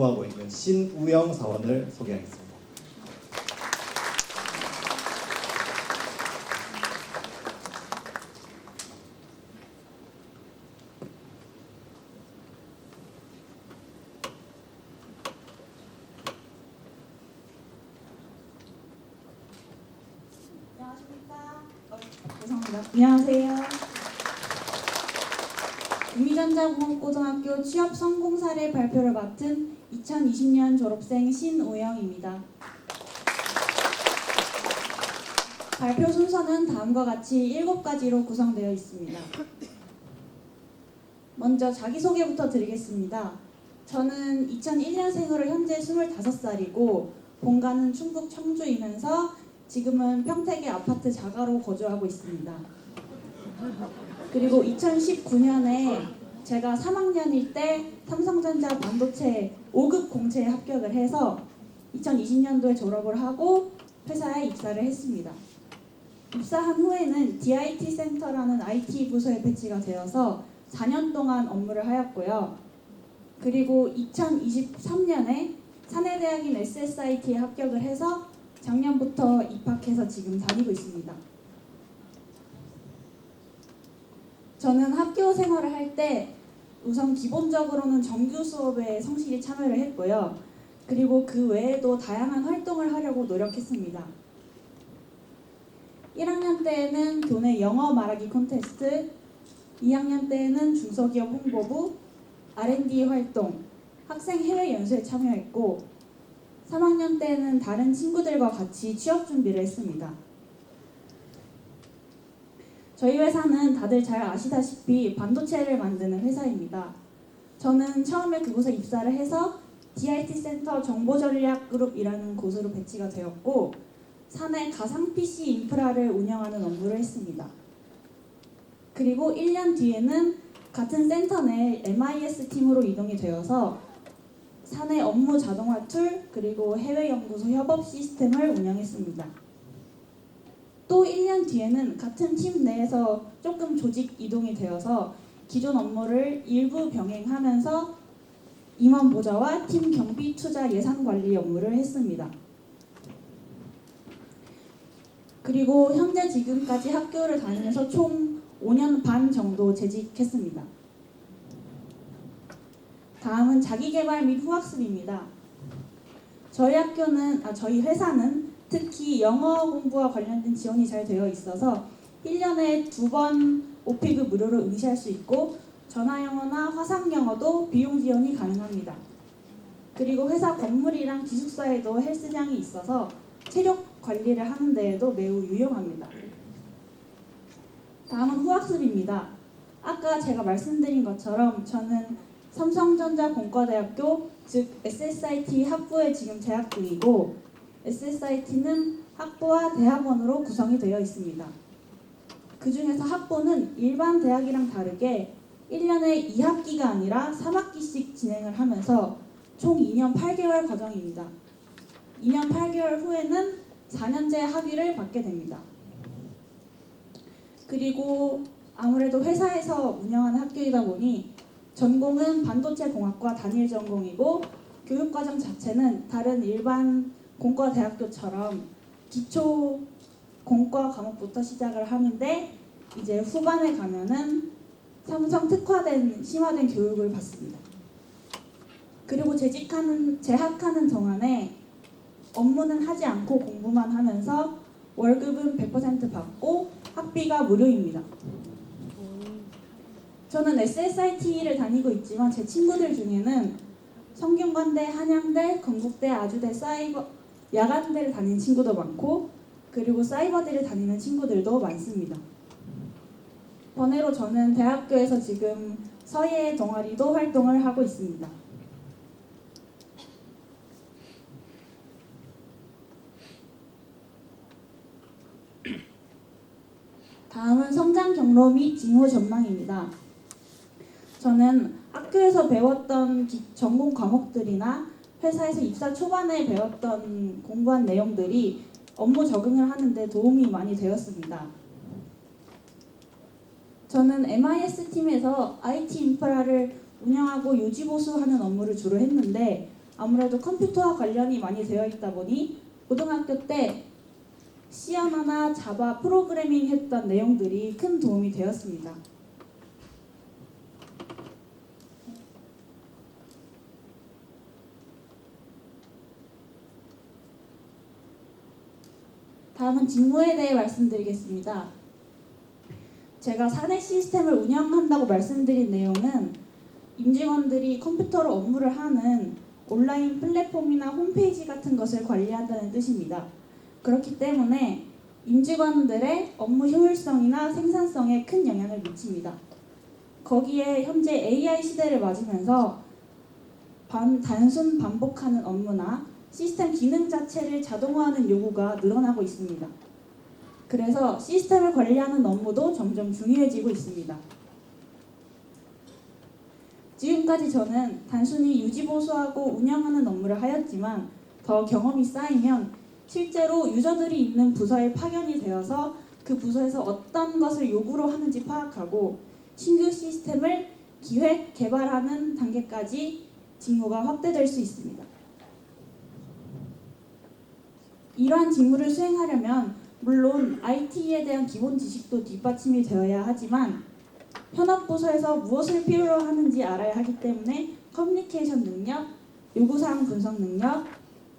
근무하고 있는 신우영 사원을 소개하겠습니다. 어. 안녕하세요. 국민전자공업고등학교 취업 성공 사례 발표를 맡은 2020년 졸업생 신오영입니다. 발표 순서는 다음과 같이 7가지로 구성되어 있습니다. 먼저 자기소개부터 드리겠습니다. 저는 2001년생으로 현재 25살이고 본가는 충북 청주이면서 지금은 평택의 아파트 자가로 거주하고 있습니다. 그리고 2019년에 제가 3학년일 때 삼성전자 반도체 5급 공채에 합격을 해서 2020년도에 졸업을 하고 회사에 입사를 했습니다. 입사한 후에는 DIT 센터라는 IT 부서에 배치가 되어서 4년 동안 업무를 하였고요. 그리고 2023년에 사내대학인 SSIT에 합격을 해서 작년부터 입학해서 지금 다니고 있습니다. 저는 학교 생활을 할때 우선 기본적으로는 정규 수업에 성실히 참여를 했고요. 그리고 그 외에도 다양한 활동을 하려고 노력했습니다. 1학년 때에는 교내 영어 말하기 콘테스트, 2학년 때에는 중소기업 홍보부, R&D 활동, 학생 해외 연수에 참여했고 3학년 때는 다른 친구들과 같이 취업 준비를 했습니다. 저희 회사는 다들 잘 아시다시피 반도체를 만드는 회사입니다. 저는 처음에 그곳에 입사를 해서 DIT 센터 정보전략그룹이라는 곳으로 배치가 되었고 사내 가상 PC 인프라를 운영하는 업무를 했습니다. 그리고 1년 뒤에는 같은 센터 내 MIS 팀으로 이동이 되어서 사내 업무 자동화 툴 그리고 해외 연구소 협업 시스템을 운영했습니다. 또 1년 뒤에는 같은 팀 내에서 조금 조직 이동이 되어서 기존 업무를 일부 병행하면서 임원 보좌와 팀 경비 투자 예산 관리 업무를 했습니다. 그리고 현재 지금까지 학교를 다니면서 총 5년 반 정도 재직했습니다. 다음은 자기개발 및 후학습입니다. 저희 학교는 아 저희 회사는 특히 영어 공부와 관련된 지원이 잘 되어 있어서 1년에 두 번 오피그 무료로 응시할 수 있고 전화 영어나 화상 영어도 비용 지원이 가능합니다. 그리고 회사 건물이랑 기숙사에도 헬스장이 있어서 체력 관리를 하는 데에도 매우 유용합니다. 다음은 후학습입니다. 아까 제가 말씀드린 것처럼 저는 삼성전자 공과대학교 즉 SSIT 학부에 지금 재학 중이고 SSIT는 학부와 대학원으로 구성이 되어 있습니다. 그 중에서 학부는 일반 대학이랑 다르게 1년에 2학기가 아니라 3학기씩 진행을 하면서 총 2년 8개월 과정입니다. 2년 8개월 후에는 4년제 학위를 받게 됩니다. 그리고 아무래도 회사에서 운영하는 학교이다 보니 전공은 반도체 공학과 단일 전공이고 교육 과정 자체는 다른 일반 공과 대학교처럼 기초 공과 과목부터 시작을 하는데 이제 후반에 가면은 삼성 특화된 심화된 교육을 받습니다. 그리고 재직하는 재학하는 동안에 업무는 하지 않고 공부만 하면서 월급은 100% 받고 학비가 무료입니다. 저는 SSIT를 다니고 있지만 제 친구들 중에는 성균관대, 한양대, 건국대, 아주대, 사이버 야간대를 다니는 친구도 많고 그리고 사이버대를 다니는 친구들도 많습니다. 번외로 저는 대학교에서 지금 서예 동아리도 활동을 하고 있습니다. 다음은 성장 경로 및 직무 전망입니다. 저는 학교에서 배웠던 기- 전공 과목들이나 회사에서 입사 초반에 배웠던 공부한 내용들이 업무 적응을 하는데 도움이 많이 되었습니다. 저는 MIS 팀에서 IT 인프라를 운영하고 유지 보수하는 업무를 주로 했는데 아무래도 컴퓨터와 관련이 많이 되어 있다 보니 고등학교 때 C 언어나 자바 프로그래밍 했던 내용들이 큰 도움이 되었습니다. 다음은 직무에 대해 말씀드리겠습니다. 제가 사내 시스템을 운영한다고 말씀드린 내용은 임직원들이 컴퓨터로 업무를 하는 온라인 플랫폼이나 홈페이지 같은 것을 관리한다는 뜻입니다. 그렇기 때문에 임직원들의 업무 효율성이나 생산성에 큰 영향을 미칩니다. 거기에 현재 AI 시대를 맞으면서 반, 단순 반복하는 업무나 시스템 기능 자체를 자동화하는 요구가 늘어나고 있습니다. 그래서 시스템을 관리하는 업무도 점점 중요해지고 있습니다. 지금까지 저는 단순히 유지보수하고 운영하는 업무를 하였지만 더 경험이 쌓이면 실제로 유저들이 있는 부서에 파견이 되어서 그 부서에서 어떤 것을 요구로 하는지 파악하고 신규 시스템을 기획, 개발하는 단계까지 직무가 확대될 수 있습니다. 이러한 직무를 수행하려면 물론 IT에 대한 기본 지식도 뒷받침이 되어야 하지만 현업부서에서 무엇을 필요로 하는지 알아야 하기 때문에 커뮤니케이션 능력, 요구사항 분석 능력,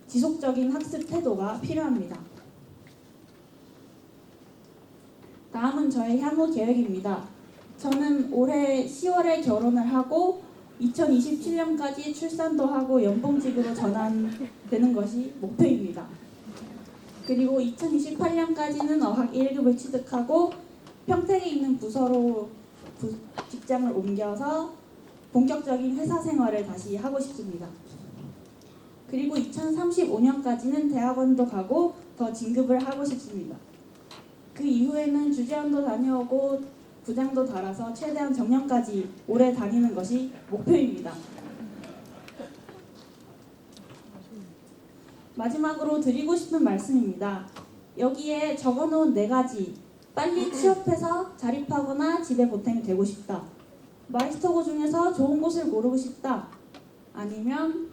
지속적인 학습 태도가 필요합니다. 다음은 저의 향후 계획입니다. 저는 올해 10월에 결혼을 하고 2027년까지 출산도 하고 연봉직으로 전환되는 것이 목표입니다. 그리고 2028년까지는 어학 1급을 취득하고 평택에 있는 부서로 부- 직장을 옮겨서 본격적인 회사 생활을 다시 하고 싶습니다. 그리고 2035년까지는 대학원도 가고 더 진급을 하고 싶습니다. 그 이후에는 주재원도 다녀오고 부장도 달아서 최대한 정년까지 오래 다니는 것이 목표입니다. 마지막으로 드리고 싶은 말씀입니다. 여기에 적어놓은 네 가지 빨리 취업해서 자립하거나 집에 보탬이 되고 싶다. 마이스터고 중에서 좋은 곳을 고르고 싶다. 아니면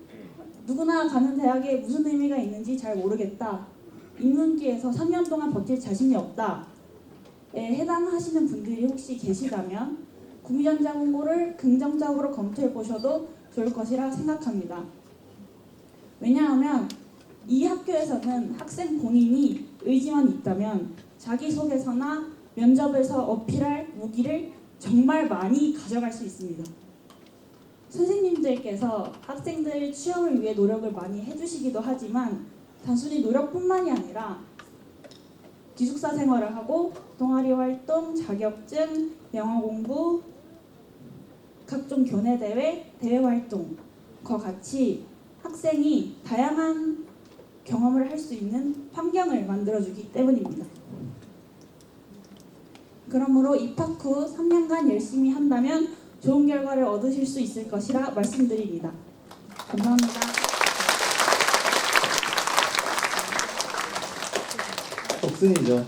누구나 가는 대학에 무슨 의미가 있는지 잘 모르겠다. 인문계에서 3년 동안 버틸 자신이 없다. 에 해당하시는 분들이 혹시 계시다면 구미전자 공고를 긍정적으로 검토해 보셔도 좋을 것이라 생각합니다. 왜냐하면 이 학교에서는 학생 본인이 의지만 있다면 자기소개서나 면접에서 어필할 무기를 정말 많이 가져갈 수 있습니다. 선생님들께서 학생들 취업을 위해 노력을 많이 해주시기도 하지만 단순히 노력뿐만이 아니라 기숙사 생활을 하고 동아리 활동, 자격증, 영어 공부, 각종 교내 대회, 대외 활동과 같이 학생이 다양한 경험을 할 수 있는 환경을 만들어주기 때문입니다. 그러므로 입학 후 3년간 열심히 한다면 좋은 결과를 얻으실 수 있을 것이라 말씀드립니다. 감사합니다. 독순이죠.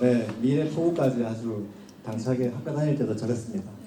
네, 미래 포부까지 아주 당차게 학교 다닐 때도 저랬습니다.